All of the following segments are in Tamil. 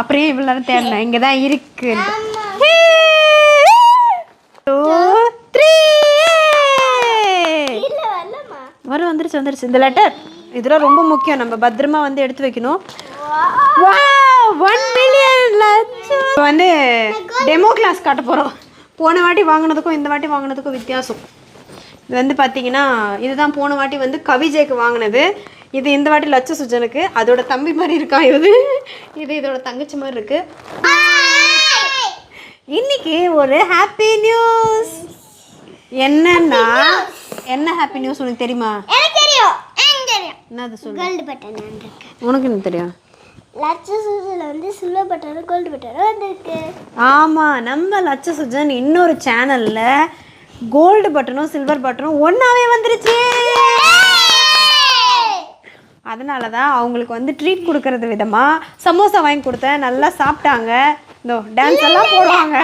அப்படியே இவ்வளோ நேரம் தேடினேன் இங்கே தான் இருக்கு. வரும் வந்துருச்சு வந்துருச்சு. இந்த லெட்டர் இதெல்லாம் ரொம்ப முக்கியம். நம்ம பத்திரமா வந்து எடுத்து வைக்கணும். ஒன் மில்லியன் லட்சம். வந்து டெமோ கிளாஸ் காட்ட போகிறோம் போன வாட்டி வாங்கினதுக்கும் இந்த வாட்டி வாங்கினதுக்கும் வித்தியாசம். இது வந்து பார்த்தீங்கன்னா இதுதான் போன வாட்டி வந்து கவிஜய்க்கு வாங்கினது. இது இந்த வாட்டி லட்ச சுஜனுக்கு. அதோட தம்பி மாதிரி இருக்கா இது? இது இதோட தங்கச்சி மாதிரி இருக்கு. இன்னைக்கு ஒரு ஹாப்பி நியூஸ் என்னன்னா என்ன ஹாப்பி நியூஸ் உனக்கு தெரியுமா? என்னது சொல்லு. கோல்டு பட்டன் வந்திருக்கு. உனக்கு என்ன தெரியும்? லட்ச சூசில் வந்து சில்வர் பட்டன் கோல்டு பட்டன் வந்திருக்கு. ஆமாம் நம்ம லட்ச சுஜன் இன்னொரு சேனலில் கோல்டு பட்டனும் சில்வர் பட்டனும் ஒன்றாவே வந்துருச்சு. அதனால தான் அவங்களுக்கு வந்து ட்ரீட் கொடுக்கறது விதமாக சமோசா வாங்கி கொடுத்தேன். நல்லா சாப்பிட்டாங்க. இந்த டான்ஸ் எல்லாம் போடுவாங்க.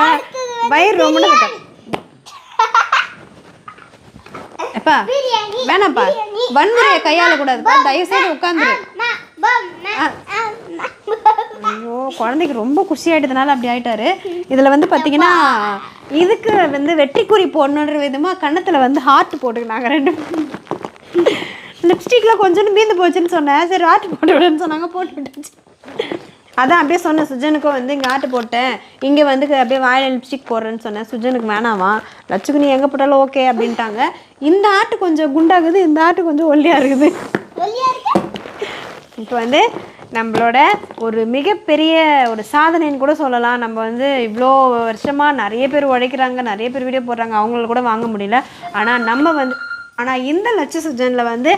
வயிறு ரொம்ப எப்பா வேணாம்ப்பா. வன்முறையை கையாள கூடாதுப்பா. தயவு செய்து உட்காந்துரு. ஐயோ குழந்தைக்கு ரொம்ப குஷி ஆயிட்டதுனால அப்படி ஆயிட்டாரு. இதுல வந்து பாத்தீங்கன்னா இதுக்கு வந்து வெற்றிக்குறி போடணுன்ற விதமா கன்னத்துல வந்து ஹார்ட் போட்டுக்கினாங்க ரெண்டு லிப்ஸ்டிக்ல கொஞ்சம் மீந்து போச்சுன்னு சொன்னேன். சரி ஹார்ட் போட்டு விடுன்னு சொன்னாங்க. போட்டு விட்டுச்சு. அதான் அப்படியே சொன்னேன் சுஜனுக்கும் வந்து இங்கே ஆட்டு போட்டேன். இங்கே வந்து அப்படியே வாயில் லிப்ஸ்டிக் போடுறேன்னு சொன்னேன். சுஜனுக்கு வேணாமா? லட்சுக்கு நீ எங்கே போட்டாலும் ஓகே அப்படின்ட்டாங்க. இந்த ஆட்டு கொஞ்சம் குண்டாகுது இந்த ஆட்டு கொஞ்சம் ஒல்லியாக இருக்குது. இப்போ வந்து நம்மளோட ஒரு மிகப்பெரிய ஒரு சாதனைன்னு கூட சொல்லலாம். நம்ம வந்து இவ்வளோ வருஷமாக நிறைய பேர் உழைக்கிறாங்க நிறைய பேர் வீடியோ போடுறாங்க. அவங்கள கூட வாங்க முடியல. ஆனால் நம்ம வந்து ஆனால் இந்த லட்ச சுஜனில் வந்து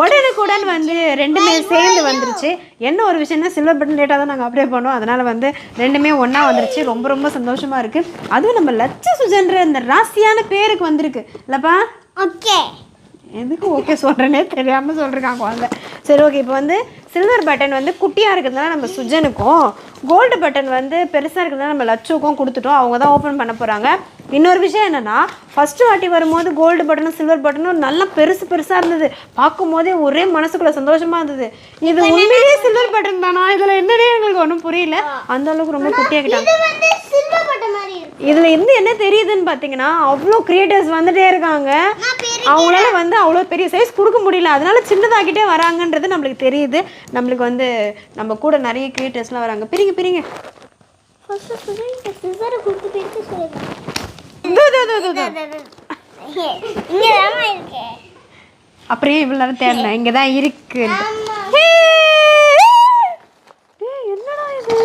உடனுக்குடன் வந்து ரெண்டுமே சேர்ந்து வந்துருச்சு. என்ன ஒரு விஷயம்னா சில்வர் பட்டன் லேட்டாக தான் நாங்கள் அப்ளை பண்ணோம். அதனால் வந்து ரெண்டுமே ஒன்றா வந்துருச்சு. ரொம்ப ரொம்ப சந்தோஷமாக இருக்குது அதுவும் நம்ம லட்ச சுஜன்ற இந்த ராசியான பேருக்கு வந்திருக்கு. இல்லைப்பா? ஓகே எதுக்கு ஓகே சொல்கிறேனே தெரியாமல் சொல்லிருக்கான் குழந்தை. சரி ஓகே இப்போ வந்து சில்வர் பட்டன் வந்து குட்டியாக இருக்கிறதுனால நம்ம சுஜனுக்கும் கோல்டு பட்டன் வந்து பெருசாக இருக்கிறதுனால நம்ம லட்சுக்கும் கொடுத்துட்டோம். அவங்க தான் ஓப்பன் பண்ண போகிறாங்க இன்னொரு விஷயம் என்னென்னா ஃபஸ்ட்டு வாட்டி வரும்போது கோல்டு பட்டனும் சில்வர் பட்டனும் நல்லா பெருசு பெருசாக இருந்தது. பார்க்கும் போதே ஒரே மனசுக்குள்ள சந்தோஷமாக இருந்தது. இது உண்மையிலேயே சில்வர் பட்டன் தானா? இதில் என்னன்னே எங்களுக்கு ஒன்றும் புரியல. அந்த அளவுக்கு ரொம்ப மாதிரி இருக்கு. இதில் இருந்து என்ன தெரியுதுன்னு பார்த்தீங்கன்னா அவ்வளோ கிரியேட்டர்ஸ் வந்துட்டே இருக்காங்க. அவங்களால வந்து அவ்வளோ பெரிய சைஸ் கொடுக்க முடியல. அதனால சின்னதாக்கிட்டே வராங்கன்றது நம்மளுக்கு தெரியுது. நம்மளுக்கு வந்து நம்ம கூட நிறைய கிரியேட்டர்ஸ்லாம் வராங்க. பிரிங்க பிரிங்க. அப்படியே இவ்வளோ நேரம் தேடினேன். இங்கே தான் இருக்கு என்னடா இது?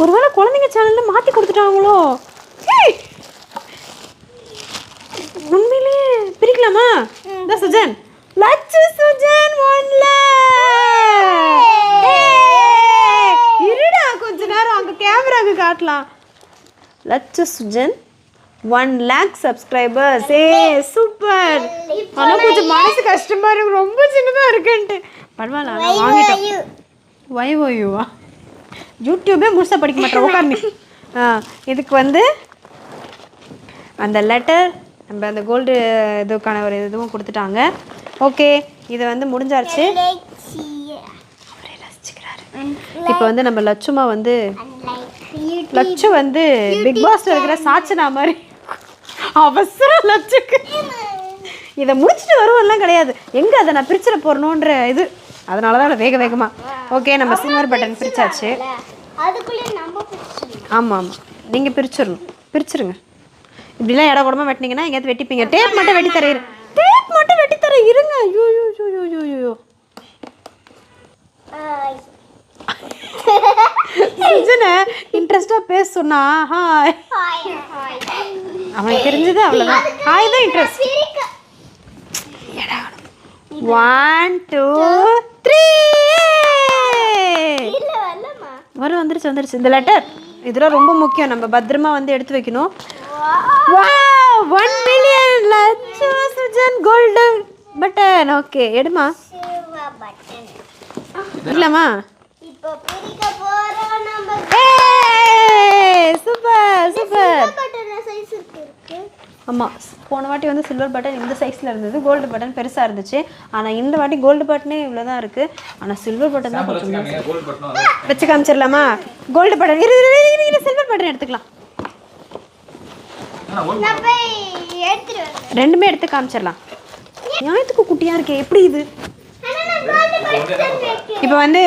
ஒருவேளை குழந்தைங்க சேனல்ல மாற்றி கொடுத்துட்டாங்களோ ஏய்! உண்மையிலேயே பிரிக்கலாமா இந்த சுஜன். லட்சு சுஜன் ஒன்ல. இருடா கொஞ்ச நேரம் அங்க கேமராக்கு காட்டலாம். லட்சு சுஜன் ஒன் லேக் சப்ஸ்கிரைபர்ஸ் ஏ சூப்பர் ஆனா கொஞ்சம் மனசு கஷ்டமா இருக்கு. ரொம்ப சின்னதா இருக்குன்ட்டு. பரவாயில்ல ஆனா வாங்கிட்டோம் வைவோயுவா யூடியூபே முழுசாக படிக்க மாட்டேன். உட்காந்து இதுக்கு வந்து அந்த லெட்டர் நம்ம அந்த கோல்டு இதுக்கான ஒரு இதுவும் கொடுத்துட்டாங்க. ஓகே இது வந்து முடிஞ்சாச்சு. இப்போ வந்து நம்ம லட்சுமா வந்து லட்சு வந்து பிக் பாஸ்ல இருக்கிற சாச்சனா மாதிரி. அவசரம் லட்சுக்கு. இதை முடிச்சுட்டு வருவோம்லாம் கிடையாது. எங்கே அதை நான் பிரிச்சிட போறணுன்ற இது. அதனால தான் வேக வேகமா. ஓகே நம்ம சில்வர் பட்டன் பிரிச்சாச்சு. ஆமாம் ஆமாம் நீங்கள் பிரிச்சிடணும். பிரிச்சிருங்க. இப்படிலாம் இடம் கூடமா வெட்டினீங்கன்னா எங்கேயாவது வெட்டிப்பீங்க. டேப் மட்டும் வெட்டி தர இரு டேப் மட்டும் வெட்டி தர இருங்க. ஐயோ ஐயோ ஐயோ ஐயோ ஐயோ சுஜனை இன்ட்ரெஸ்டாக பேச சொன்னா. ஹாய் அவனுக்கு தெரிஞ்சது அவ்வளோதான் ஹாய் தான் இன்ட்ரெஸ்ட் ஒன் டூ த்ரீ வரும் வந்துருச்சு வந்துருச்சு. இந்த லெட்டர் இதெல்லாம் ரொம்ப முக்கியம். நம்ம பத்திரமா வந்து எடுத்து வைக்கணும். ஒன் மில்லியன் லட்சம் சுஜன் கோல்டு பட்டன் ஓகே எடுமா? இல்லைம்மா. இப்போ பிரிக்க போறோம் நம்ம சூப்பர் சூப்பர் பட்டன் சைஸ் இருக்கு? ஆமாம் போன வாட்டி வந்து சில்வர் பட்டன் இந்த சைஸில் இருந்தது கோல்டு பட்டன் பெருசாக இருந்துச்சு. ஆனால் இந்த வாட்டி கோல்டு பட்டனே இவ்வளோ தான் இருக்குது ஆனால் சில்வர் பட்டன் தான் வச்சு காமிச்சிடலாமா கோல்டு பட்டன் இரு சில்வர் பட்டன் எடுத்துக்கலாம் ஆனா கோல்டு நான் போய் எடுத்துட்டு வரேன் ரெண்டுமே எடுத்து காமிச்சிடலாம். நியாயத்துக்கு குட்டியாக இருக்கே எப்படி இது? இப்போ வந்து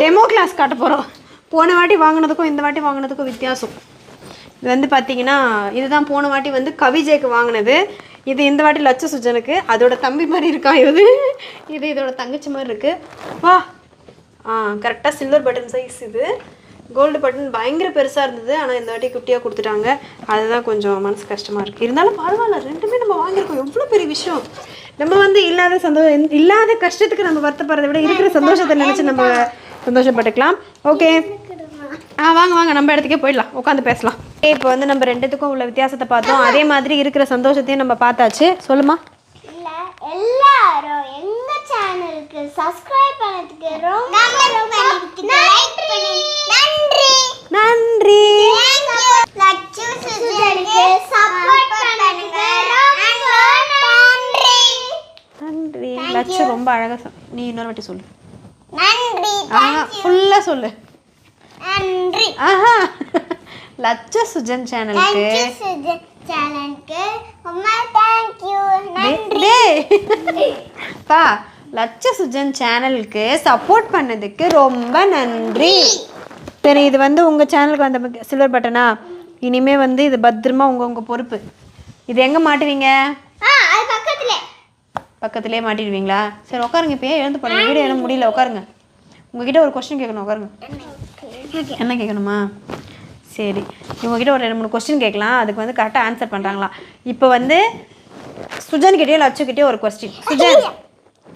டெமோ கிளாஸ் காட்ட போகிறோம் போன வாட்டி வாங்கினதுக்கும் இந்த வாட்டி வாங்கினதுக்கும் வித்தியாசம். இது வந்து பார்த்தீங்கன்னா இதுதான் போன வாட்டி வந்து கவிஜய்க்கு வாங்கினது. இது இந்த வாட்டி லட்ச சுஜனுக்கு அதோட தம்பி மாதிரி இருக்கான் இது? இது இதோட தங்கச்சி மாதிரி இருக்கு. வா. ஆ கரெக்டாக சில்வர் பட்டன் சைஸ் இது. கோல்டு பட்டன் பயங்கர பெருசாக இருந்தது. ஆனால் இந்த வாட்டி குட்டியாக கொடுத்துட்டாங்க. அதுதான் கொஞ்சம் மனசு கஷ்டமாக இருக்குது இருந்தாலும் பரவாயில்ல. ரெண்டுமே நம்ம வாங்கியிருக்கோம். எவ்வளோ பெரிய விஷயம். நம்ம வந்து இல்லாத சந்தோஷம் இல்லாத கஷ்டத்துக்கு நம்ம வருத்தப்படுறதை விட இருக்கிற சந்தோஷத்தை நினச்சி நம்ம சந்தோஷப்பட்டுக்கலாம். ஓகே ஆ வாங்க வாங்க. நம்ம இடத்துக்கே போயிடலாம். உட்காந்து பேசலாம். இப்போ வந்து நம்ம ரெண்டுத்துக்கும் உள்ள வித்தியாசத்தை பார்த்தோம். அதே மாதிரி இருக்கிற சந்தோஷத்தையும் நம்ம பார்த்தாச்சு. சொல்லுமா எல்லாரும் எங்க சேனலுக்கு சப்ஸ்கிரைப் பண்ணதுக்கு ரொம்ப ரொம்ப நன்றி. நன்றி. நன்றி. லட்சு சுஜனுக்கு சப்போர்ட் பண்ணுங்க ரொம்ப நன்றி. நன்றி. ரொம்ப அழகாக சொ- நீ இன்னொரு வாட்டி சொல்லு. நன்றி. ஆஹா ஃபுல்லாக சொல்லு. நன்றி. ஆஹா. லட்ச சுஜன் சேனலுக்கு சுஜன் சேனலுக்கு ரொம்ப தேங்க்யூ நன்றி. பா லட்ச சுஜன் சேனலுக்கு சப்போர்ட் பண்ணதுக்கு ரொம்ப நன்றி. சரி இது வந்து உங்கள் சேனலுக்கு வந்த சில்வர் பட்டனா இனிமே வந்து இது பத்திரமா உங்கள் உங்கள் பொறுப்பு. இது எங்கே மாட்டுவீங்க? பக்கத்துலேயே மாட்டிடுவீங்களா? சரி உட்காருங்க இப்போ ஏன் எழுந்து போகிறீங்க வீடியோ என்ன முடியல. உட்காருங்க உங்ககிட்ட ஒரு கொஸ்டின் கேட்கணும். உட்காருங்க என்ன கேட்கணுமா? சரி இவங்ககிட்ட ஒரு ரெண்டு மூணு கொஸ்டின் கேட்கலாம். அதுக்கு வந்து கரெக்டாக ஆன்சர் பண்ணுறாங்களா இப்போ வந்து சுஜன் கிட்டேயோ லட்சு கிட்டேயோ ஒரு கொஸ்டின் சுஜன்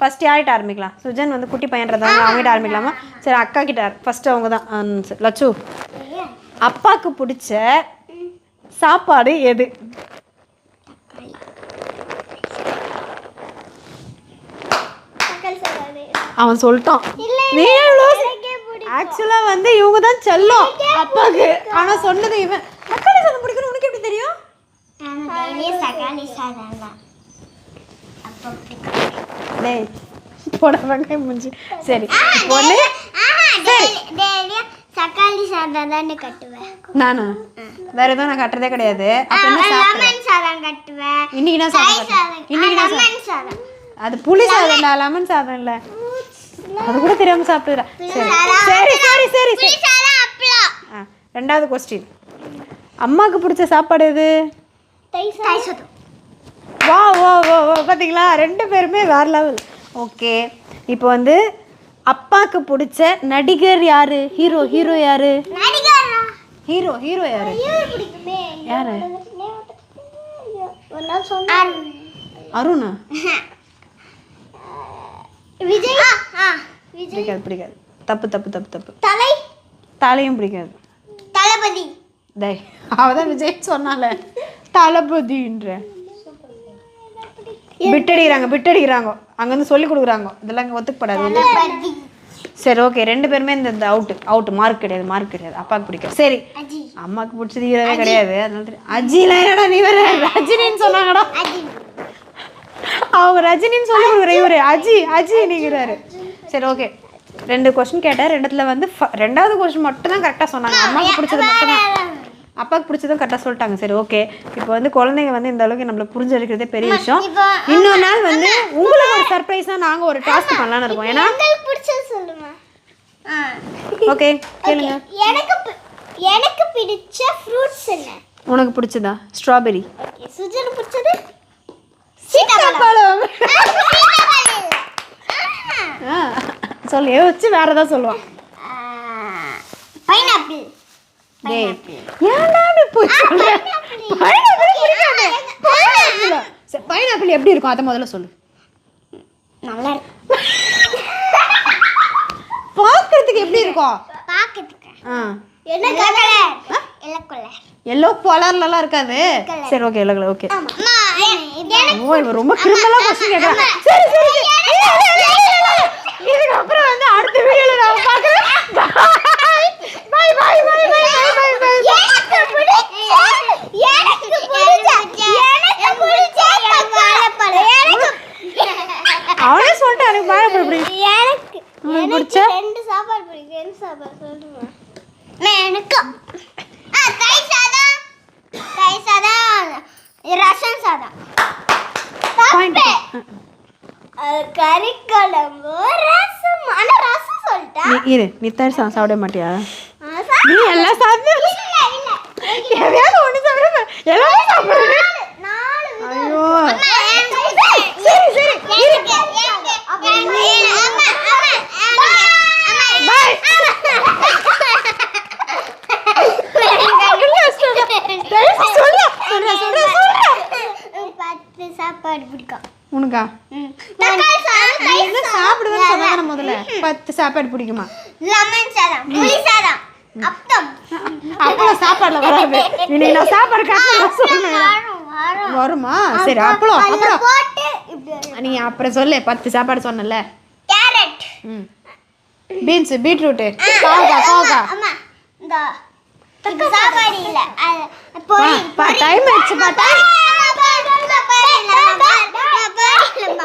ஃபர்ஸ்ட் யார்கிட்ட ஆரம்பிக்கலாம்? சுஜன் வந்து குட்டி பையன்றதாங்க அவங்ககிட்ட ஆரம்பிக்கலாமா? சரி அக்கா கிட்ட ஃபர்ஸ்ட் அவங்க தான். லட்சு அப்பாவுக்கு பிடிச்ச சாப்பாடு எது? அவன் சொல்லிட்டான். நீ எவ்வளோ. ஆக்சுவலாக வந்து இவங்க தான் செல்லம் அப்பாவுக்கு ஆனால் சொன்னது இவன். தக்காளி சாதம் பிடிக்கணும் உனக்கு எப்படி தெரியும்? டேய் போட வெங்காயம் முடிஞ்சு சரி டெய்லி- டெய்லியும் தக்காளி சாதம் தானே கட்டுவேன் நானா? வேற எதுவும் நான் கட்டுறதே கிடையாது. அப்போ என்ன சாப்பிட்றேன் லெமன் சாதம் கட்டுவேன் இன்னைக்கு நான் சாதம் இன்னைக்கு நான். லெமன் சாதம்? அது புளி சாதம்டா லெமன் சாதம் இல்லை. அது கூட தெரியாம சாப்பிட்டுறேன் சரி. சரி சரி சரி சரி. சாதம் ரெண்டாவது கொஸ்டின் அம்மாவுக்கு பிடிச்ச சாப்பாடு எது? தயிர் சாதம். வா வா வா வா. பார்த்தீங்களா ரெண்டு பேருமே வேற லெவல் ஓகே இப்போ வந்து அப்பாவுக்கு பிடிச்ச நடிகர் யாரு? ஹீரோ ஹீரோ யாரு? நடிகரா? ஹீரோ ஹீரோ யாரு? யாரு? அருணா. விஜய்? பிடிக்காது பிடிக்காது. தப்பு தப்பு தப்பு தப்பு. தலை? தலையும் பிடிக்காது. தளபதி. டேய் அவதான் விஜய் சொன்னால. தளபதின்ற. பிட்டடிக்கிறாங்க பிட்டடிக்கிறாங்க அங்கேருந்து சொல்லி கொடுக்குறாங்க. இதெல்லாம் இங்கே ஒத்துக்கப்படாது. சரி ஓகே ரெண்டு பேருமே இந்த அவுட்டு அவுட் மார்க் கிடையாது மார்க் கிடையாது. அப்பாவுக்கு பிடிக்கும் சரி அம்மாவுக்கு பிடிச்சது ஹீரோவே கிடையாது. அதனால அஜிலாம் என்னடா நீ வேற? ரஜினின்னு சொன்னாங்கடா. அவங்க ரஜினின்னு சொல்லி கொடுக்குற இவரு. அஜி அஜி நீங்கிறாரு சரி ஓகே ரெண்டு கொஸ்டின் கேட்டேன். ரெண்டுத்துல வந்து ரெண்டாவது கொஸ்டின் மட்டும் தான் கரெக்டாக சொன்னாங்க. அம்மாவுக்கு பிடிச்சது மட்டும் தான் அப்பாவுக்கு பிடிச்சதும் கரெக்டாக சொல்லிட்டாங்க. சரி ஓகே இப்போ வந்து குழந்தைங்க வந்து இந்த அளவுக்கு நம்மள புரிஞ்சிருக்கிறதே பெரிய விஷயம். இன்னொரு நாள் வந்து உங்களுக்கு ஒரு சர்ப்ரைஸாக நாங்கள் ஒரு டாஸ்க் பண்ணலாம்னு இருக்கோம். ஏன்னா ஓகே கேளுங்க. எனக்கு எனக்கு பிடிச்ச ஃப்ரூட்ஸ் என்ன? உனக்கு பிடிச்சதா? ஸ்ட்ராபெரி சுஜனுக்கு பிடிச்சது சீதாப்பழம். சொல்லு. யோசிச்சு வேற ஏதாவது சொல்லுவான் பைனாப்பிள் டேய். ஏன்டா இப்படி போய் சொல்ற? பைனாப்பிள் பிடிக்காது. பைனாப்பிள் சரி பைனாப்பிள் எப்படி இருக்கும்? அதை முதல்ல சொல்லு. நல்லா இருக்கு. பார்க்கறதுக்கு எப்படி இருக்கும்? ஆ. என்ன கலர் எல்லோ கலர் எல்லோ கலர்லலாம் இருக்காது. சரி ஓகே எல்லோ கலர் ஓகே ஓ இவன் ரொம்ப கிரிமினலா கொஸ்டின் கேட்கறான் சரி சரி. இதுக்கு அப்புறம் வந்து அடுத்த வீடியோல நான் பார்க்கறேன் bye bye bye bye bye bye bye எனக்கு பிடிச்ச எனக்கு பிடிச்ச சாப்பாடு பிடிக்கும் எனக்கு உங்களுக்கு எனக்கு பிடிச்ச? ரெண்டு சாப்பாடு பிடிக்கும் என்ன சாப்பாடு சொல்லுங்க எனக்கு ஆ தயிர் சாதம் தயிர் சாதம் ரசம் சாதம் Point. தப்பு. அது கறி குழம்பு ரசம். ஆனா ரசம் சொல்லிட்டா? நீ இரு. நீ தயிர் சாதம் சாப்பிட மாட்டியா. நீ எல்லாம் சாப்பிடு. எதையாவது ஒன்று சாப்பிட. எல்லாமே சாப்பிடுறேன் ஐயோ அம்மா, எனக்கு- சரி சரி எனக்கு எனக்கு அப்ப எனக்கு- அம்மா அம்மா அம்மா அம்மா பாய் சொல்லு சொல்ற சொல்ற சொல்ற பத்து சாப்பாடு பிடிக்கும் உனக்கா சாப்பிடுவேன்னு சொன்னாங்க முதல்ல. பத்து சாப்பாடு பிடிக்குமா? லெமன் சாதம் புளி சாதம் அப்பளம். சாப்பாடுல வராது. இன்னைக்கு நான் சாப்பாடு கட்டணும் வரும் சரி அப்பளம் அப்புறம் நீ அப்புறம் சொல்லு பத்து சாப்பாடு சொன்னல கேரட். பீன்ஸ் அம்மா இந்த இது சாப்பாடு இல்ல. டைம் ஆயிடுச்சு பா டைம் Kenal.